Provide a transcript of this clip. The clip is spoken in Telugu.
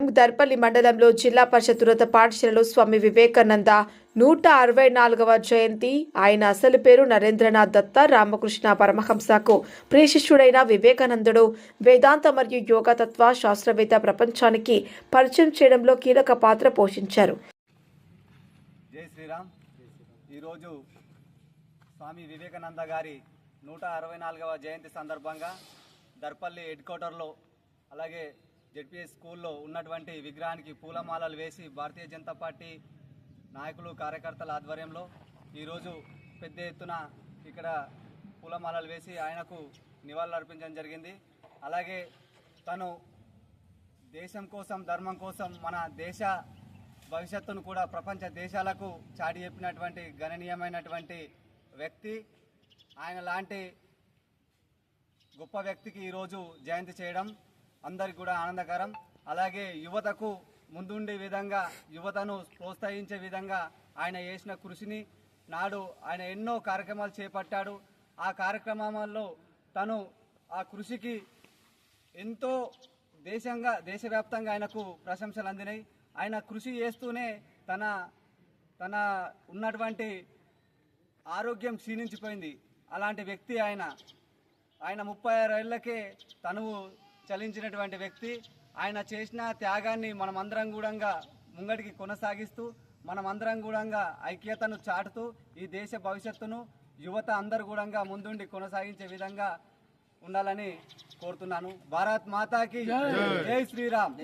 దర్పల్లి మండలంలో జిల్లా పరిషత్ ఉన్నత పాఠశాలలో స్వామి వివేకానంద నూట అరవై నాలుగవ జయంతి. ఆయన అసలు పేరు నరేంద్రనాథ్ దత్త రామకృష్ణ పరమహంసకు ప్రియశిష్యుడైన వివేకానందుడు. వేదాంత మరియు యోగా తత్వ శాస్త్రవేత్త ప్రపంచానికి పరిచయం చేయడంలో కీలక పాత్ర పోషించారు. జై శ్రీరామ్. ఈరోజు స్వామి వివేకానంద గారి నూట అరవై నాలుగవ జయంతి సందర్భంగా దర్పల్లి హెడ్ క్వార్టర్లో అలాగే జెడ్పీఎస్ స్కూల్లో ఉన్నటువంటి విగ్రహానికి పూలమాలలు వేసి భారతీయ జనతా పార్టీ నాయకులు కార్యకర్తల ఆధ్వర్యంలో ఈరోజు పెద్ద ఎత్తున ఇక్కడ పూలమాలలు వేసి ఆయనకు నివాళులు అర్పించడం జరిగింది. అలాగే తను దేశం కోసం ధర్మం కోసం మన దేశ భవిష్యత్తును కూడా ప్రపంచ దేశాలకు చాటి చెప్పినటువంటి గణనీయమైనటువంటి వ్యక్తి. ఆయన లాంటి గొప్ప వ్యక్తికి ఈరోజు జయంతి చేయడం అందరికి కూడా ఆనందకరం. అలాగే యువతకు ముందుండే విధంగా యువతను ప్రోత్సహించే విధంగా ఆయన చేసిన కృషిని నాడు ఆయన ఎన్నో కార్యక్రమాలు చేపట్టాడు. ఆ కార్యక్రమాల్లో తను ఆ కృషికి ఎంతో దేశంగా దేశవ్యాప్తంగా ఆయనకు ప్రశంసలు అందినాయి. ఆయన కృషి చేస్తూనే తన తన ఉన్నటువంటి ఆరోగ్యం క్షీణించిపోయింది. అలాంటి వ్యక్తి ఆయన. ఆయన ముప్పై ఆరు ఏళ్ళకే తనువు చలించినటువంటి వ్యక్తి. ఆయన చేసిన త్యాగాన్ని మనమందరం కూడా ముంగడికి కొనసాగిస్తూ మనమందరం కూడా ఐక్యతను చాటుతూ ఈ దేశ భవిష్యత్తును యువత అందరు కూడా ముందుండి కొనసాగించే విధంగా ఉండాలని కోరుతున్నాను. భారత్ మాతాకి జై శ్రీరామ్.